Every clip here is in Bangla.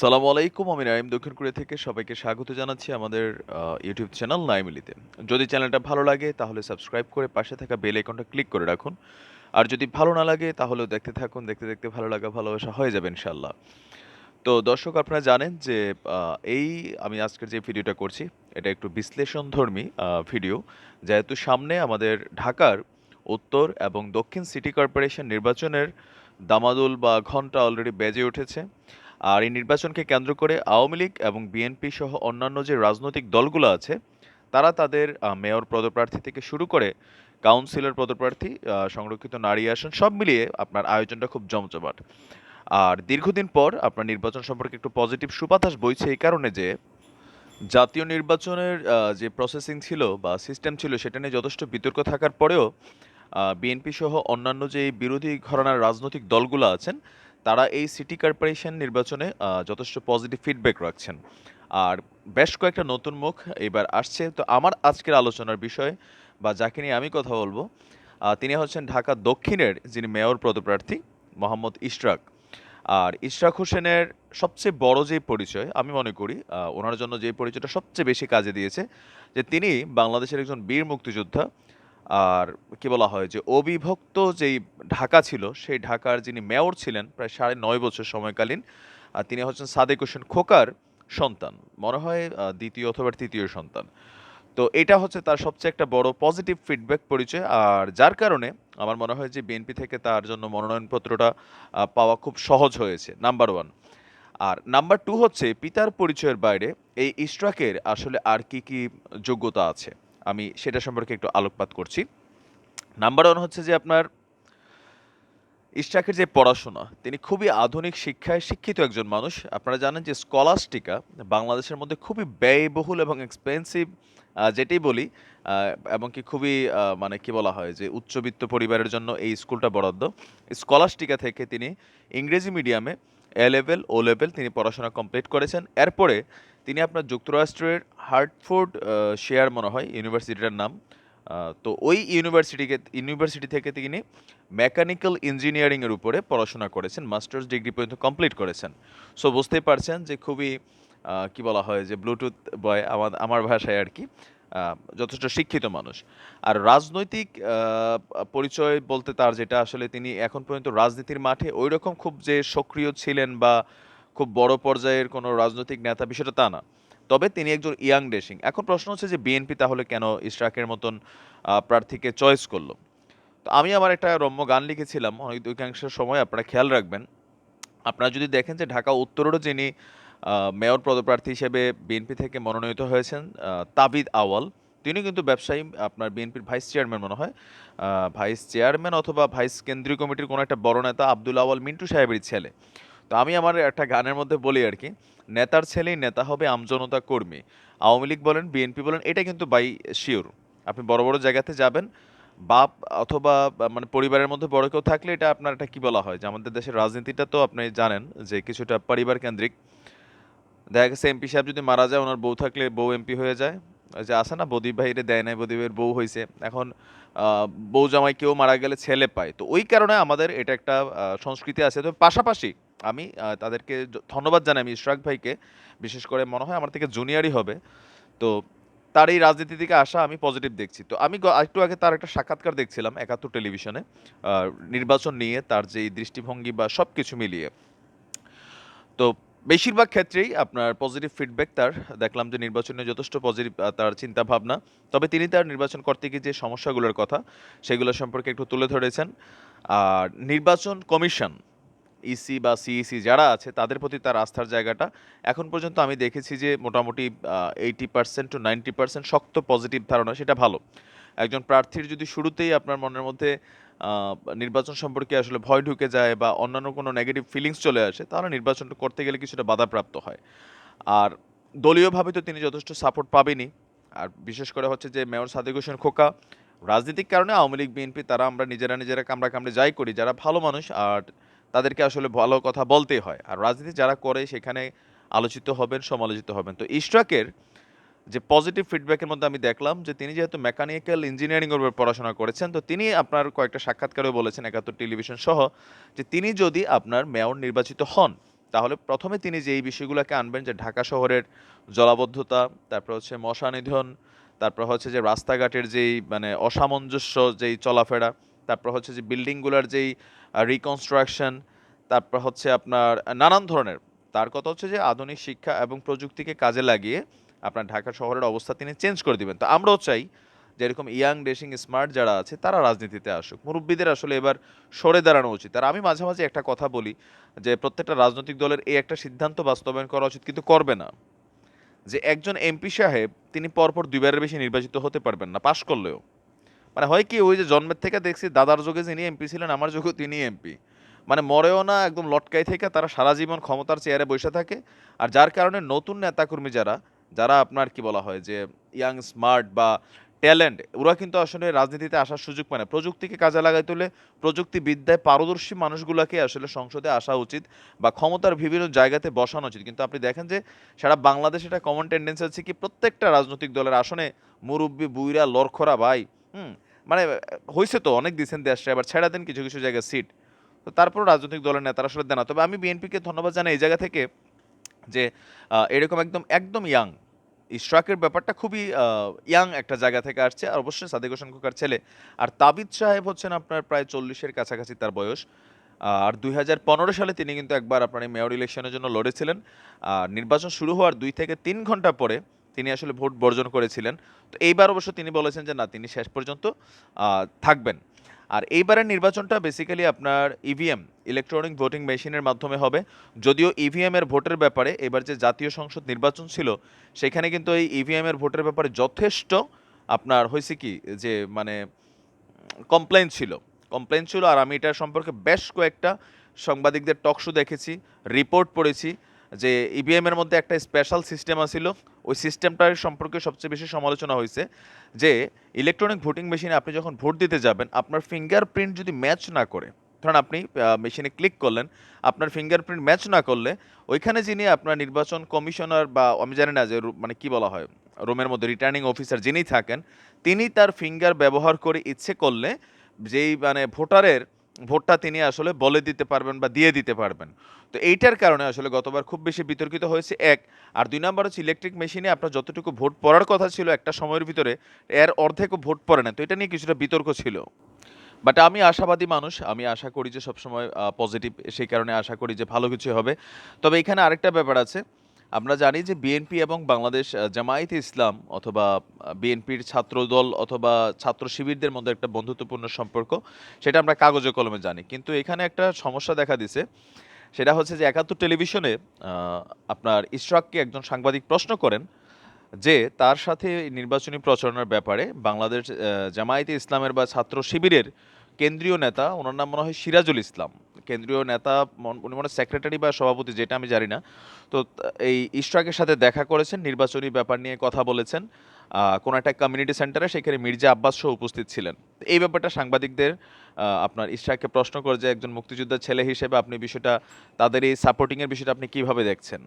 সালামু আলাইকুম, আমি নাইম দক্ষিণ কোরিয়া থেকে সবাইকে স্বাগত জানাচ্ছি আমাদের ইউটিউব চ্যানেল নাইমিলিতে। যদি চ্যানেলটা ভালো লাগে, তাহলে সাবস্ক্রাইব করে পাশে থাকা বেল আইকনটা ক্লিক করে রাখুন। আর যদি ভালো না লাগে, তাহলেও দেখতে থাকুন, দেখতে দেখতে ভালো লাগা, ভালোবাসা হয়ে যাবে ইনশাল্লাহ তো দর্শক, আপনারা জানেন যে এই আমি আজকের যে ভিডিওটা করছি, এটা একটু বিশ্লেষণধর্মী ভিডিও। যেহেতু সামনে আমাদের ঢাকার উত্তর এবং দক্ষিণ সিটি কর্পোরেশন নির্বাচনের দামাদুল বা ঘণ্টা অলরেডি বেজে উঠেছে। আর এই নির্বাচনকে কেন্দ্র করে আওয়ামী লীগ এবং বিএনপি সহ অন্যান্য যে রাজনৈতিক দলগুলো আছে, তারা তাদের মেয়র পদপ্রার্থী থেকে শুরু করে কাউন্সিলর পদপ্রার্থী সংরক্ষিত নারী আসন সব মিলিয়ে আপনার আয়োজনটা খুব জমজমাট। আর দীর্ঘদিন পর আপনার নির্বাচন সম্পর্কে একটু পজিটিভ সুবাতাস বইছে এই কারণে যে, জাতীয় নির্বাচনের যে প্রসেসিং ছিল বা সিস্টেম ছিল সেটা নিয়ে যথেষ্ট বিতর্ক থাকার পরেও বিএনপি সহ অন্যান্য যে বিরোধী ঘরানার রাজনৈতিক দলগুলো আছেন তারা এই সিটি কর্পোরেশন নির্বাচনে যথেষ্ট পজিটিভ ফিডব্যাক রাখছেন। আর বেশ কয়েকটা নতুন মুখ এবার আসছে। তো আমার আজকের আলোচনার বিষয় বা যাকে নিয়ে আমি কথা বলব তিনি হচ্ছেন ঢাকা দক্ষিণের যিনি মেয়র পদপ্রার্থী, মোহাম্মদ ইশরাক। আর ইশরাক হোসেনের সবচেয়ে বড় যে পরিচয়, আমি মনে করি ওনার জন্য যে পরিচয়টা সবচেয়ে বেশি কাজে দিয়েছে, যে তিনি বাংলাদেশের একজন বীর মুক্তিযোদ্ধা। আর কি বলা হয় যে অবিভক্ত যেই ঢাকা ছিল, সেই ঢাকার যিনি মেয়র ছিলেন প্রায় সাড়ে নয় বছর সময়কালীন, আর তিনি হচ্ছেন সাদেক হোসেন খোকার সন্তান। মনে হয় দ্বিতীয় অথবা তৃতীয় সন্তান। তো এটা হচ্ছে তার সবচেয়ে একটা বড় পজিটিভ ফিডব্যাক পরিচয়। আর যার কারণে আমার মনে হয় যে বিএনপি থেকে তার জন্য মনোনয়নপত্রটা পাওয়া খুব সহজ হয়েছে নাম্বার ওয়ান আর নাম্বার টু হচ্ছে, পিতার পরিচয়ের বাইরে এই ইস্ট্রাকের আসলে আর কি কি যোগ্যতা আছে? আমি সেটা সম্পর্কে একটু আলোকপাত করছি। নাম্বার ওয়ান হচ্ছে যে আপনার ইশরাকের যে পড়াশোনা, তিনি খুবই আধুনিক শিক্ষায় শিক্ষিত একজন মানুষ। আপনারা জানেন যে স্কলাস্টিকা বাংলাদেশের মধ্যে খুবই ব্যয়বহুল এবং এক্সপেন্সিভ যেটি বলি এবং কি খুবই মানে কি বলা হয় যে উচ্চবিত্ত পরিবারের জন্য এই স্কুলটা বরাদ্দ। স্কলাস্টিকা থেকে তিনি ইংরেজি মিডিয়ামে এ লেভেল ও লেভেল তিনি পড়াশোনা কমপ্লিট করেছেন। এরপরে তিনি আপনার যুক্তরাষ্ট্রের হার্টফোর্ড শেয়ার মনে হয়, ইউনিভার্সিটিটার নাম। তো ওই ইউনিভার্সিটিকে ইউনিভার্সিটি থেকে তিনি মেকানিক্যাল ইঞ্জিনিয়ারিংয়ের উপরে পড়াশোনা করেছেন, মাস্টার্স ডিগ্রি পর্যন্ত কমপ্লিট করেছেন। সো বুঝতেই পারছেন যে খুবই কি বলা হয় যে ব্লুটুথ বয় আমার আমার ভাষায় আর কি যথেষ্ট শিক্ষিত মানুষ। আর রাজনৈতিক পরিচয় বলতে তার যেটা আসলে তিনি এখন পর্যন্ত রাজনীতির মাঠে ওই রকম খুব যে সক্রিয় ছিলেন বা খুব বড় পর্যায়ের কোনো রাজনৈতিক নেতা, বিষয়টা তা না। তবে তিনি একজন ইয়াং ডেসিং এখন প্রশ্ন হচ্ছে যে বিএনপি তাহলে কেন ইশরাকের মতন প্রার্থীকে চয়েস করল? তো আমি আমার একটা রম্য গান লিখেছিলাম অধিকাংশ সময় আপনারা খেয়াল রাখবেন। আপনারা যদি দেখেন যে ঢাকা উত্তরেরও যিনি মেয়র পদপ্রার্থী হিসেবে বিএনপি থেকে মনোনীত হয়েছেন তাবিদ আওয়াল তিনি কিন্তু ব্যবসায়ী, আপনার বিএনপির ভাইস চেয়ারম্যান মনে হয়। ভাইস চেয়ারম্যান অথবা ভাইস কেন্দ্রীয় কমিটির কোনো একটা বড় নেতা আব্দুল আওয়াল মিন্টু সাহেবের ছেলে। তো আমি আমার একটা গানের মধ্যে বলি আর কি, নেতার ছেলেই নেতা হবে আমজনতা কর্মী। আওয়ামী লীগ বলেন, বিএনপি বলেন, এটা কিন্তু বাই শিওর আপনি বড় বড় জায়গাতে যাবেন, বাপ অথবা মানে পরিবারের মধ্যে বড় কেউ থাকলে এটা আপনার এটা কি বলা হয় যে আমাদের দেশের রাজনীতিটা তো আপনি জানেন যে কিছুটা পরিবার কেন্দ্রিক। দেখা গেছে এমপি সাহেব যদি মারা যায়, ওনার বউ থাকলে বউ এমপি হয়ে যায়। যে আসে না বদীপ ভাইরে দেয় নাই বদীপ ভাইয়ের বউ হয়েছে এখন বউ জামাই কেউ মারা গেলে ছেলে পায়। তো ওই কারণে আমাদের এটা একটা সংস্কৃতি আছে। তো পাশাপাশি আমি তাদেরকে ধন্যবাদ জানাই আমি ইশরাক ভাইকে। বিশেষ করে মনে হয় আমার থেকে জুনিয়রই হবে। তো তার এই রাজনীতি থেকে আসা আমি পজিটিভ দেখছি। তো আমি একটু আগে তার একটা সাক্ষাৎকার দেখছিলাম একাত্তর টেলিভিশনে নির্বাচন নিয়ে তার যে দৃষ্টিভঙ্গি বা সব কিছু মিলিয়ে। তো বেশিরভাগ ক্ষেত্রেই আপনার পজিটিভ ফিডব্যাক তার। দেখলাম যে নির্বাচনে যথেষ্ট পজিটিভ তার চিন্তা ভাবনা তবে তিনি তার নির্বাচন করতে গিয়ে যে সমস্যাগুলোর কথা, সেগুলো সম্পর্কে একটু তুলে ধরেছেন। আর নির্বাচন কমিশন ইসি বা সিইসি যারা আছে, তাদের প্রতি তার আস্থার জায়গাটা। এখন পর্যন্ত আমি দেখেছি যে মোটামুটি eighty percent to ninety percent শক্ত পজিটিভ ধারণা, সেটা ভালো। একজন প্রার্থীর যদি শুরুতেই আপনার মনের মধ্যে নির্বাচন সম্পর্কে আসলে ভয় ঢুকে যায় বা অন্যান্য কোনো নেগেটিভ ফিলিংস চলে আসে, তাহলে নির্বাচনটা করতে গেলে কিছুটা বাধাপ্রাপ্ত হয়। আর দলীয়ভাবে তো তিনি যথেষ্ট সাপোর্ট পাবেনই। আর বিশেষ করে হচ্ছে যে মেয়র সাদেক হোসেন খোকা, রাজনৈতিক কারণে আওয়ামী লীগ বিএনপি তারা আমরা নিজেরা নিজেরা কামড়া কামড়ে যাই করি, যারা ভালো মানুষ। আর তাদেরকে আসলে ভালো কথা বলতেই হয়। আর রাজনীতি যারা করে সেখানে আলোচিত হবেন, সমালোচিত হবেন। তো ইশরাকের যে পজিটিভ ফিডব্যাকের মধ্যে আমি দেখলাম যে, তিনি যেহেতু মেকানিক্যাল ইঞ্জিনিয়ারিং এর উপর পড়াশোনা করেছেন, তো তিনি আপনার কয়েকটা সাক্ষাৎকারেও বলেছেন, একাত্তর টেলিভিশন সহ, যে তিনি যদি আপনার মেয়র নির্বাচিত হন, তাহলে প্রথমে তিনি যে এই বিষয়গুলোকে আনবেন, যে ঢাকা শহরের জলাবদ্ধতা, তারপর হচ্ছে মশা নিধন তারপর হচ্ছে যে রাস্তাঘাটের যেই মানে অসামঞ্জস্য, যেই চলাফেরা তারপর হচ্ছে যে বিল্ডিংগুলোর যেই রিকনস্ট্রাকশন তারপর হচ্ছে আপনার নানান ধরনের। তার কথা হচ্ছে যে আধুনিক শিক্ষা এবং প্রযুক্তিকে কাজে লাগিয়ে আপনার ঢাকা শহরের অবস্থা তিনি চেঞ্জ করে দিবেন। তো আমরাও চাই যে এরকম ইয়াং ডেশিং স্মার্ট যারা আছে, তারা রাজনীতিতে আসুক। মুরব্বীদের আসলে এবার সরে দাঁড়ানো উচিত। আর আমি মাঝে মাঝে একটা কথা বলি যে প্রত্যেকটা রাজনৈতিক দলের এই একটা সিদ্ধান্ত বাস্তবায়ন করা উচিত কিন্তু করবে না। যে একজন এমপি সাহেব, তিনি পরপর দুইবারের বেশি নির্বাচিত হতে পারবেন না, পাশ করলেও। মানে হয় কি, ওই যে জন্মের থেকে দেখছি দাদার যুগে যিনি এমপি ছিলেন, আমার যুগে তিনি এমপি মানে মরেও না, একদম লটকাই থেকে তারা সারা জীবন ক্ষমতার চেয়ারে বসে থাকে। আর যার কারণে নতুন নেতাকর্মী যারা যারা আপনার কি বলা হয় যে ইয়াং স্মার্ট বা ট্যালেন্ট ওরা কিন্তু আসলে রাজনীতিতে আসার সুযোগ পায় না। প্রযুক্তিকে কাজে লাগাই তুলে, প্রযুক্তিবিদ্যায় পারদর্শী মানুষগুলোকে আসলে সংসদে আসা উচিত বা ক্ষমতার বিভিন্ন জায়গাতে বসানো উচিত। কিন্তু আপনি দেখেন যে, সারা বাংলাদেশে একটা কমন টেন্ডেন্সি আছে কি, প্রত্যেকটা রাজনৈতিক দলের আসনে মুরব্বী, বুইরা, লড়খরা ভাই হুম মানে হয়েছে তো, অনেক দিচ্ছেন দেশটা এবার ছেড়া দেন কিছু কিছু জায়গায় সিট তো তারপর রাজনৈতিক দলের নেতারা আসলে দেন তবে আমি বিএনপিকে ধন্যবাদ জানাই এই জায়গা থেকে যে এরকম একদম একদম ইয়াং ইশরাকের ব্যাপারটা খুবই ইয়াং একটা জায়গা থেকে আসছে। আর অবশ্যই সাদেক হোসেন খোকার ছেলে। আর তাবিদ সাহেব হচ্ছেন আপনার প্রায় চল্লিশের কাছাকাছি তার বয়স। আর দুই হাজার পনেরো সালে তিনি কিন্তু একবার আপনার মেয়র ইলেকশনের জন্য লড়েছিলেন। আর নির্বাচন শুরু হওয়ার দুই থেকে তিন ঘণ্টা পরে তিনি আসলে ভোট বর্জন করেছিলেন। তো এইবার অবশ্য তিনি বলেছেন যে, না, তিনি শেষ পর্যন্ত থাকবেন। আর এইবারের নির্বাচনটা বেসিক্যালি আপনার ইভিএম ইলেকট্রনিক ভোটিং মেশিনের মাধ্যমে হবে। যদিও ইভিএম এর ভোটের ব্যাপারে এবার যে জাতীয় সংসদ নির্বাচন ছিল, সেখানে কিন্তু এই ইভিএম এর ভোটের ব্যাপারে যথেষ্ট আপনার হয়েছে কি যে মানে কমপ্লেন ছিল। কমপ্লেন ছিল, আর আমি এটা সম্পর্কে বেশ কয়েকটা সাংবাদিকদের টকশো দেখেছি রিপোর্ট পড়েছি। যে ইভিএম এর মধ্যে একটা স্পেশাল সিস্টেম আছিল। ওই সিস্টেমটার সম্পর্কে সবচেয়ে বেশি সমালোচনা হয়েছে যে ইলেকট্রনিক ভোটিং মেশিনে আপনি যখন ভোট দিতে যাবেন, আপনার ফিঙ্গারপ্রিন্ট যদি ম্যাচ না করে, ধরুন আপনি মেশিনে ক্লিক করলেন, আপনার ফিঙ্গারপ্রিন্ট ম্যাচ না করলে, ওইখানে যিনি আপনার নির্বাচন কমিশনার বা আমি জানি না যে মানে কি বলা হয়, রুমের মধ্যে রিটার্নিং অফিসার যিনি থাকেন, তিনি তার ফিঙ্গার ব্যবহার করে ইচ্ছে করলে, যেই মানে ভোটারের ভোটটা তিনি আসলে বলে দিতে পারবেন বা দিয়ে দিতে পারবেন। তো এইটার কারণে আসলে গতবার খুব বেশি বিতর্কিত হয়েছে, এক। আর দুই নম্বর হচ্ছে ইলেকট্রিক মেশিনে আপনার যতটুকু ভোট পড়ার কথা ছিল একটা সময়ের ভিতরে, এর অর্ধেকও ভোট পড়ে না। তো এটা নিয়ে কিছুটা বিতর্ক ছিল। বাট আমি আশাবাদী মানুষ, আমি আশা করি যে সবসময় পজিটিভ সেই কারণে আশা করি যে ভালো কিছু হবে। তবে এখানে আরেকটা ব্যাপার আছে আমরা জানি যে বিএনপি এবং বাংলাদেশ জামায়াতে ইসলাম অথবা বিএনপির ছাত্রদল অথবা ছাত্র শিবিরদের মধ্যে একটা বন্ধুত্বপূর্ণ সম্পর্ক, সেটা আমরা কাগজে কলমে জানি। কিন্তু এখানে একটা সমস্যা দেখা দিছে, সেটা হচ্ছে যে একাত্তর টেলিভিশনে আপনার ইশরাককে একজন সাংবাদিক প্রশ্ন করেন যে তার সাথে নির্বাচনী প্রচারণার ব্যাপারে বাংলাদেশ জামায়াতে ইসলামের বা ছাত্র শিবিরের কেন্দ্রীয় নেতা, ওনার নাম মনে হয় সিরাজুল ইসলাম। কেন্দ্রীয় নেতা উনি মনে সেক্রেটারি বা সভাপতি, যেটা আমি জানি না। তো এই ইশরাকের সাথে দেখা করেছেন, নির্বাচনী ব্যাপার নিয়ে কথা বলেছেন। কোনো একটা কমিউনিটি সেন্টারে সেখানে মির্জা আব্বাস সহ উপস্থিত ছিলেন। এই ব্যাপারটা সাংবাদিকদের আপনার ইশরাককে প্রশ্ন করে যে একজন মুক্তিযোদ্ধা ছেলে হিসেবে আপনি বিষয়টা, তাদের এই সাপোর্টিংয়ের বিষয়টা আপনি কীভাবে দেখছেন?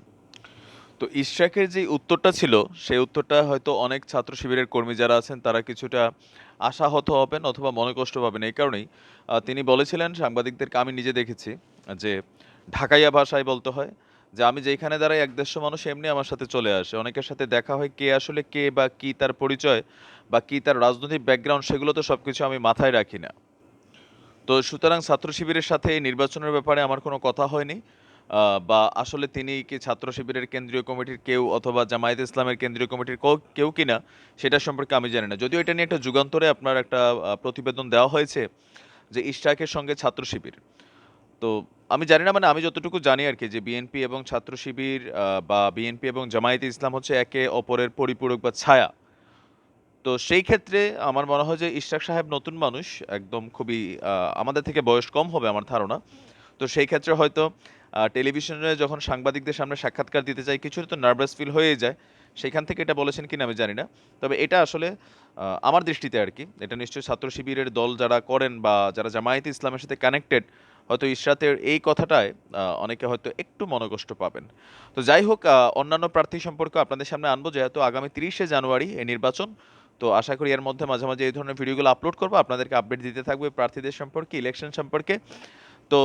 তো ইশরাকের যে উত্তরটা ছিল, সেই উত্তরটা হয়তো অনেক ছাত্র শিবিরের কর্মী যারা আছেন, তারা কিছুটা আশাহত হবেন অথবা মনে কষ্ট পাবেন। এই কারণেই তিনি বলেছিলেন, সাংবাদিকদেরকে আমি নিজে দেখেছি, যে ঢাকাইয়া ভাষায় বলতে হয় যে, আমি যেখানে দাঁড়াই, এক দেড়শো মানুষ এমনি আমার সাথে চলে আসে। অনেকের সাথে দেখা হয় কে আসলে কে বা কি তার পরিচয় বা কি তার রাজনৈতিক ব্যাকগ্রাউন্ড সেগুলো তো সব কিছু আমি মাথায় রাখি না। তো সুতরাং ছাত্র শিবিরের সাথে এই নির্বাচনের ব্যাপারে আমার কোনো কথা হয়নি। বা আসলে তিনি কি ছাত্র শিবিরের কেন্দ্রীয় কমিটির কেউ অথবা জামায়াত ইসলামের কেন্দ্রীয় কমিটির কেউ- কিনা, সেটা সম্পর্কে আমি জানি না। যদিও এটা নিয়ে একটা যুগান্তরে আপনার একটা প্রতিবেদন দেওয়া হয়েছে যে ইশরাকের সঙ্গে ছাত্র শিবির। তো আমি জানি না মানে আমি যতটুকু জানি আর কি যে বিএনপি এবং ছাত্র শিবির বা বিএনপি এবং জামায়াতে ইসলাম হচ্ছে একে অপরের পরিপূরক বা ছায়া। তো সেই ক্ষেত্রে আমার মনে হয় যে ইশরাক সাহেব নতুন মানুষ, একদম খুবই আমাদের থেকে বয়স কম হবে আমার ধারণা। তো সেই ক্ষেত্রে হয়তো টেলিভিশনে যখন সাংবাদিকদের সামনে সাক্ষাৎকার দিতে চাই কিছু তো নার্ভাস ফিল হয়ে যায়। সেখান থেকে এটা বলেছেন কিনা আমি জানি না। তবে এটা আসলে আমার দৃষ্টিতে আর কি, এটা নিশ্চয়ই ছাত্র শিবিরের দল যারা করেন বা যারা জামায়াতে ইসলামের সাথে কানেক্টেড হয়তো ইশরাতের এই কথাটায় অনেকে হয়তো একটু মনকষ্ট পাবেন। তো যাই হোক অন্যান্য প্রার্থী সম্পর্কে আপনাদের সামনে আনব, যেহেতু আগামী তিরিশে জানুয়ারি এই নির্বাচন। তো আশা করি এর মধ্যে মাঝে মাঝে এই ধরনের ভিডিওগুলো আপলোড করব। আপনাদেরকে আপডেট দিতে থাকবে প্রার্থীদের সম্পর্কে ইলেকশন সম্পর্কে। তো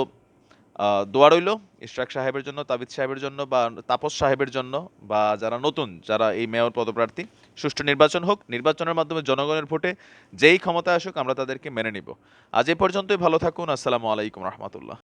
দোয়া রইল ইশরাক সাহেবের জন্য, তাবিদ সাহেবের জন্য বা তাপস সাহেবের জন্য বা যারা নতুন, যারা এই মেয়র পদপ্রার্থী, সুষ্ঠু নির্বাচন হোক, নির্বাচনের মাধ্যমে জনগণের ভোটে যেই ক্ষমতা আসুক আমরা তাদেরকে মেনে নিব। আজ এ পর্যন্তই, ভালো থাকুন, আসসালামু আলাইকুম রহমতুল্লাহ।